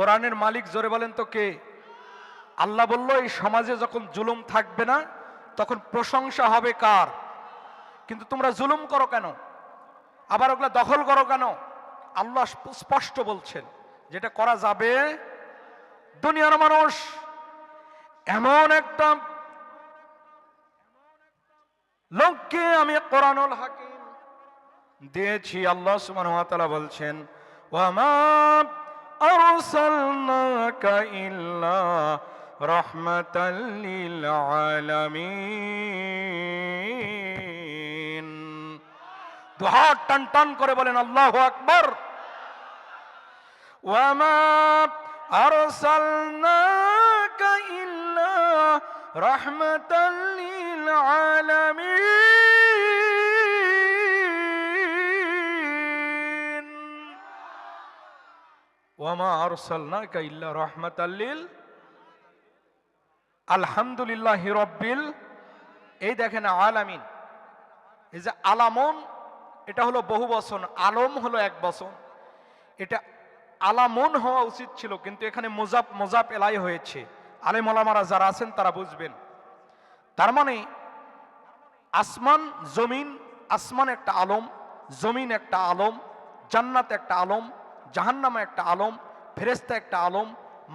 কোরআনের মালিক জোরে বলেন তো কে? আল্লাহ বলল, এই সমাজে যখন জুলুম থাকবে না, তখন প্রশংসা হবে কার? কিন্তু তোমরা জুলুম করো কেন? আবার ওগুলা দখল করো কেন? আল্লাহ স্পষ্ট বলছেন, যেটা করা যাবে, দুনিয়ার মানুষ এমন একটা লোককে আমি কোরআনুল হাকিম দিয়েছি। আল্লাহ সুমান বলছেন ওয়ামা ইল্লা রাহমাতাল লিল আলামিন দুহাত টান টান করে বলেন, আল্লাহু আকবার। ওয়ামা আরসালনাকা ইল্লা রাহমাতাল লিল ওয়ামা আরসালনাকা ইল্লা রাহমাতাল লিল আলহামদুলিল্লাহি রাব্বিল এই দেখেন আলামিন। এই যে আলামন, এটা হলো বহু বচন, আলম হলো এক বচন। এটা আলামন হওয়া উচিত ছিল, কিন্তু এখানে মোজাব মোজাব এলাই হয়েছে। আলেম ওলামারা যারা আছেন, তারা বুঝবেন। তার মানে আসমান, জমিন, আসমান একটা আলম, জমিন একটা আলম, জান্নাত একটা আলম জাহান্নামা একটা আলম ফেরেস্তা একটা আলম,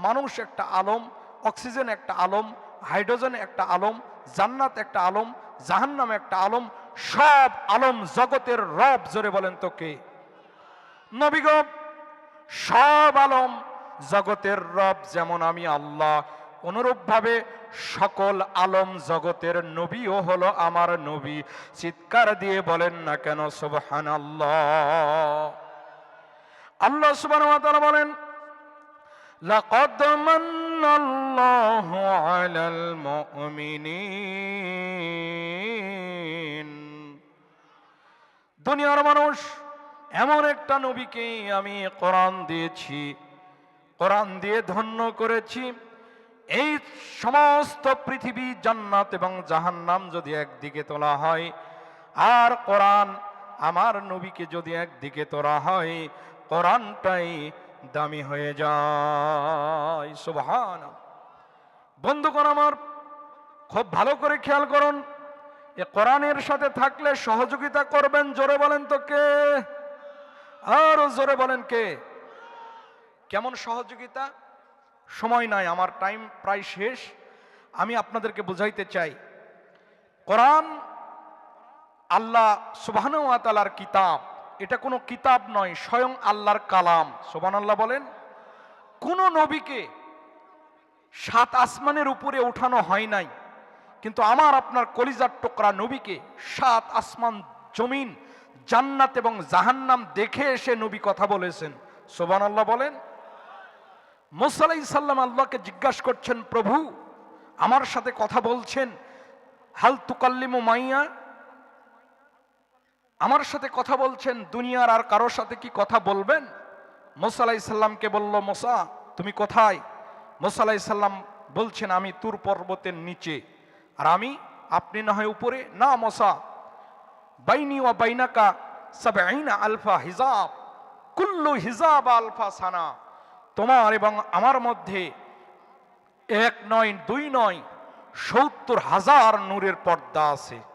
মানুষ একটা আলম, অক্সিজেন একটা আলম, হাইড্রোজেন একটা আলম, জান্নাত একটা আলম, জাহান্নাম একটা আলম, সব আলম জগতের রব, জোরে বলেন তো কে? নবীগ সব আলম জগতের রব যেমন আমি আল্লাহ, অনুরূপভাবে সকল আলম জগতের নবীও হলো আমার নবী। চিৎকার দিয়ে বলেন না কেন সুবহান আল্লাহ আল্লাহ সুবহান বলেন لقد من الله على المؤمنين দুনিয়ার মানুষ এমন একটা নবীকে আমি কোরআন দিয়েছি কোরআন দিয়ে ধন্য করেছি এই সমস্ত পৃথিবী জান্নাত এবং জাহান্নাম যদি একদিকে তোলা হয় আর কোরআন আমার নবীকে যদি একদিকে তোলা হয় কোরআনটাই দামি হয়ে যায়। সুবহান বন্ধুগণ আমার, খুব ভালো করে খেয়াল করুন, এ কোরআনের সাথে থাকলে সহযোগিতা করবেন জোরে বলেন তো কে? আর জোরে বলেন কে? কেমন সহযোগিতা? সময় নাই, আমার টাইম প্রায় শেষ। আমি আপনাদেরকে বুঝাইতে চাই, কোরআন আল্লাহ তাআলার কিতাব এটা কোনো কিতাব নয়, স্বয়ং আল্লাহর কালাম। সুবহানাল্লাহ বলেন, কোন নবীকে সাত আসমানের উপরে ওঠানো হয় নাই, কিন্তু আমার আপনার কলিজার টোকরা নবীকে সাত আসমান জমিন, জান্নাত এবং জাহান্নাম দেখে এসে নবী কথা বলেছেন। সোবান আল্লাহ বলেন মোসালাই সাল্লাম আল্লাহকে জিজ্ঞাসা করছেন, প্রভু, আমার সাথে কথা বলছেন? হাল তুকাল্লিমু মাইয়া? আমার সাথে কথা বলছেন, দুনিয়ার আর কারোর সাথে কি কথা বলবেন? মোসালাই সাল্লামকে বলল, মোসা, তুমি কোথায়? মোসালাই সাল্লাম বলছেন, আমি তুর পর্বতের নিচে। আর আমি, আপনি না হয় উপরে? না মশা বাইনি ওয়া বাইনাকা সব আইনা আলফা হিজাব। কুল্লু হিজাব আলফা সানা। তোমার এবং আমার মধ্যে এক নয়, দুই নয়, সত্তর হাজার নূরের পর্দা আছে।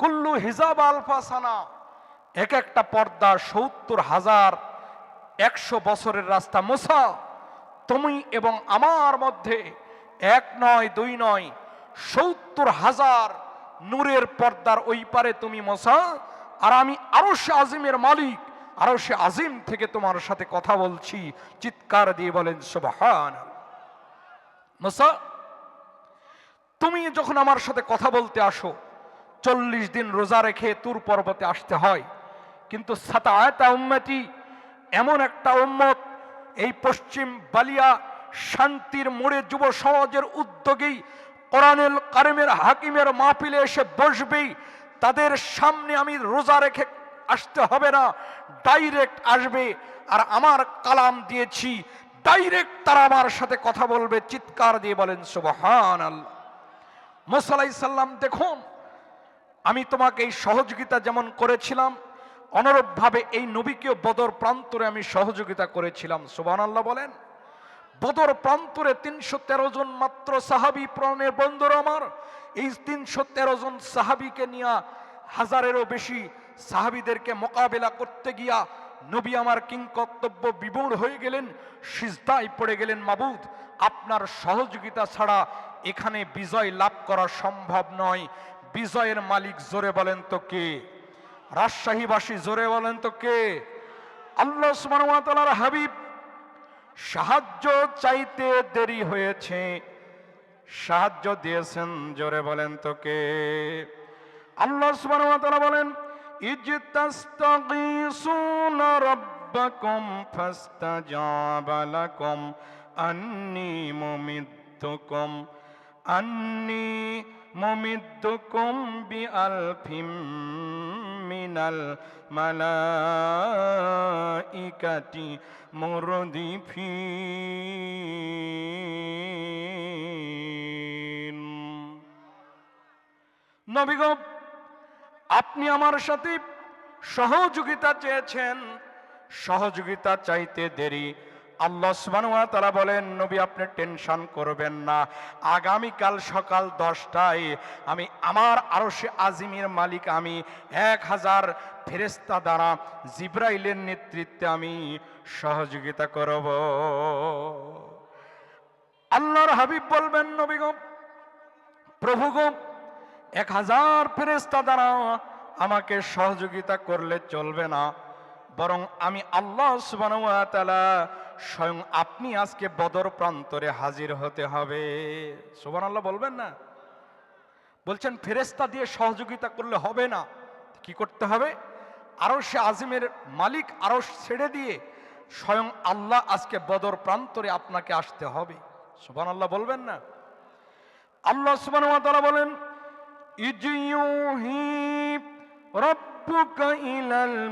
কুল্লু হিজাব আলফা সানা, এক একটা পর্দা সত্তর হাজার একশো বছরের রাস্তা মোসা তুমি এবং আমার মধ্যে এক নয়, দুই নয়, সত্তর হাজার নূরের পর্দার ওই পারে তুমি মশা আর আমি আরও সে আজিমের মালিক আরও সে আজিম থেকে তোমার সাথে কথা বলছি। চিৎকার দিয়ে বলেন সুবহান মশা তুমি যখন আমার সাথে কথা বলতে আসো চল্লিশ দিন রোজা রেখে তুর পর্বতে আসতে হয়। কিন্তু সাতায়াতা উম্মতি, এমন একটা উম্মত, এই পশ্চিম বালিয়া শান্তির মোড়ে যুব সমাজের উদ্যোগেই কোরআনুল কারিমের হাকিমের মাহফিলে এসে বসবেই। তাদের সামনে আমি রোজা রেখে আসতে হবে না, ডাইরেক্ট আসবে। আর আমার কালাম দিয়েছি, ডাইরেক্ট তারা আমার সাথে কথা বলবে, চিৎকার দিয়ে বলেন সুবহান আল্লাহ মোসালাই সাল্লাম দেখুন আমি তোমাকে এই সহযোগিতা যেমন করেছিলাম, অনুরূপভাবে এই নবীকেও বদর প্রান্তরে আমি সহযোগিতা করেছিলাম। সুবহান আল্লাহ বলেন, বদর প্রান্তরে তিনশো তেরো জন মাত্র সাহাবি প্রাণের বন্ধুর আমার, এই তিনশো তেরো জন সাহাবিকে নিয়ে হাজারেরও বেশি সাহাবিদেরকে মোকাবেলা করতে গিয়া নবী আমার কিংকর্তব্য বিমূঢ় হয়ে গেলেন, সিজদায় পড়ে গেলেন মাবুদ। আপনার সহযোগিতা ছাড়া এখানে বিজয় লাভ করা সম্ভব নয়। বিজয়ের মালিক জোরে বলেন তো কে? রাজশাহীবাসী জোরে বলেন তো কে? আল্লাহ তাআলার হাবিব সাহায্য চাইতে দেরি হয়েছে। সাহায্য দিয়েছেন জোরে বলেন তো কে? আল্লাহ তাআলা বলেন, ইজতাস্তাগীসুনা রাব্বাকুম আন্নী মুমিদ্দুকুম বিআলফিম মিনাল মালাইকাতি মুরদিফিন। নবীগ আপনি আমার সাথে সহযোগিতা চেয়েছেন। সহযোগিতা চাইতে দেরি আল্লাহ সুবহানাহু ওয়া তাআলা বলেন, নবী, আপনি টেনশন করবেন না। আগামীকাল সকাল দশটায় আমি আমার আরশে আজিমের মালিক, আমি এক হাজার ফেরেস্তা দ্বারা জিব্রাইলের নেতৃত্বে আমি সহযোগিতা করব। আল্লাহর হাবিব বলবেন নবীগম প্রভুগম এক হাজার ফেরেস্তা দ্বারা আমাকে সহযোগিতা করলে চলবে না। বরং আমি আল্লাহ সুবহানাহু ওয়া তাআলা স্বয়ং আপনি আজকে বদর প্রান্তরে হাজির হতে হবে। সুবহানাল্লাহ বলবেন না? বলছেন ফেরেস্তা দিয়ে সহযোগিতা করলে হবে না। কি করতে হবে? আরও সে আজিমের মালিক আরও ছেড়ে দিয়ে স্বয়ং আল্লাহ আজকে বদর প্রান্তরে আপনাকে আসতে হবে। সুবহানাল্লাহ বলবেন না? আল্লাহ ওয়া তাআলা বলেন ইজিয়ুহি রব্বুকা ইলাল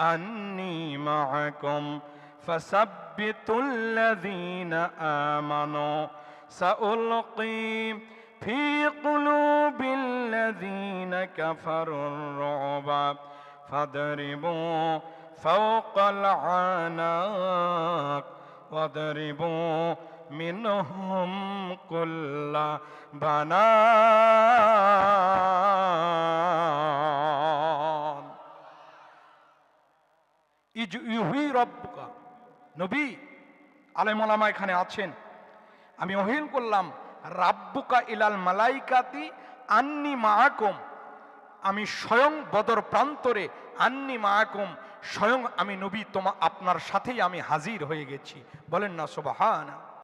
أني معكم فثبتوا الذين آمنوا. سألقي في قلوب الذين كفروا الرعب. فاضربوا فوق العناق واضربوا منهم كل بنات. ইজ ইউহি রব্বুকা। নবী আলেমলামা এখানে আছেন। আমি অহিল করলাম, রাব্বুকা ইলাল মালাইকাতি আন্নি মাহাকুম আমি স্বয়ং বদর প্রান্তরে, আন্নি মাহাকুম স্বয়ং আমি নবী, তোমা, আপনার সাথেই আমি হাজির হয়ে গেছি। বলেন না সোবাহানা